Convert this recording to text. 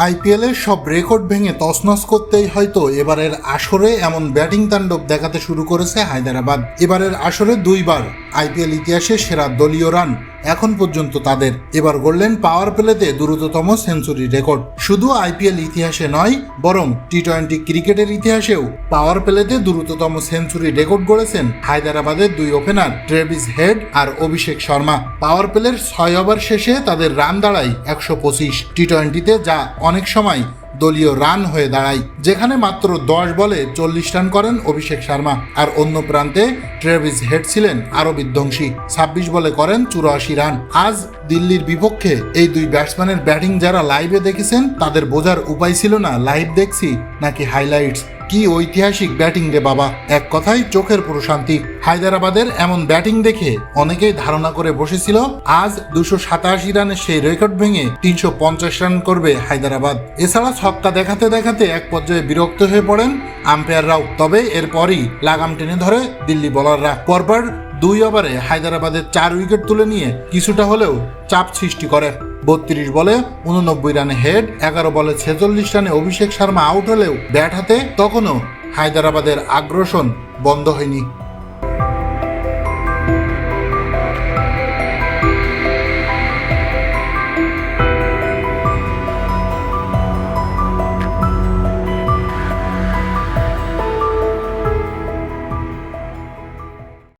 IPL এর সব record ভেঙে তছনছ করতেই হয়তো এবারের আসরে এমন ব্যাটিং তাণ্ডব দেখাতে শুরু করেছে হায়দ্রাবাদ। এবারের আসরে দুইবার আইপিএল ইতিহাসে সেরা দলীয় রান এখন পর্যন্ত তাদের এবার গড়লেন পাওয়ার প্লেতে দ্রুততম সেঞ্চুরি রেকর্ড শুধু আইপিএল ইতিহাসে নয়, বরং টি টোয়েন্টি ক্রিকেটের ইতিহাসেও পাওয়ার প্লেতে দ্রুততম সেঞ্চুরি রেকর্ড গড়েছেন হায়দ্রাবাদের দুই ওপেনার ট্রেভিস হেড আর অভিষেক শর্মা। পাওয়ার প্লের ছয় ওভার শেষে তাদের রান দাঁড়ায় একশো পঁচিশ। টি টোয়েন্টিতে যা অনেক সময় দলীয় রান হয়ে দাঁড়ায়। যেখানে মাত্র দশ বলে চল্লিশ রান করেন অভিষেক শর্মা। আর অন্য প্রান্তে ট্রেভিস হেড ছিলেন আরও বিধ্বংসী। ছাব্বিশ বলে করেন চুরাশি রান। আজ দিল্লির বিপক্ষে এই দুই ব্যাটসম্যানের ব্যাটিং যারা লাইভে দেখেছেন, তাদের বোঝার উপায় ছিল না, লাইভ দেখছি নাকি হাইলাইটস। কি ঐতিহাসিক ব্যাটিং রে বাবা? এক কথায় চোখের প্রশান্তি। হায়দ্রাবাদের এমন ব্যাটিং দেখে অনেকেই ধারণা করে বসেছিল, আজ দুশো সাতাশি রানের সেই রেকর্ড ভেঙে তিনশো পঞ্চাশ রান করবে হায়দ্রাবাদ। এছাড়া ছক্কা দেখাতে দেখাতে এক পর্যায়ে বিরক্ত হয়ে পড়েন আম্পায়াররাও। তবে এরপরই লাগাম টেনে ধরে দিল্লি বলাররা। পরপর দুই ওভারে হায়দ্রাবাদের চার উইকেট তুলে নিয়ে কিছুটা হলেও চাপ সৃষ্টি করে। বত্রিশ বলে উননব্বই রানে হেড, এগারো বলে ছেচল্লিশ রানে অভিষেক শর্মা আউট হলেও ব্যাট হাতে তখনও হায়দরাবাদের আগ্রসন বন্ধ হয়নি।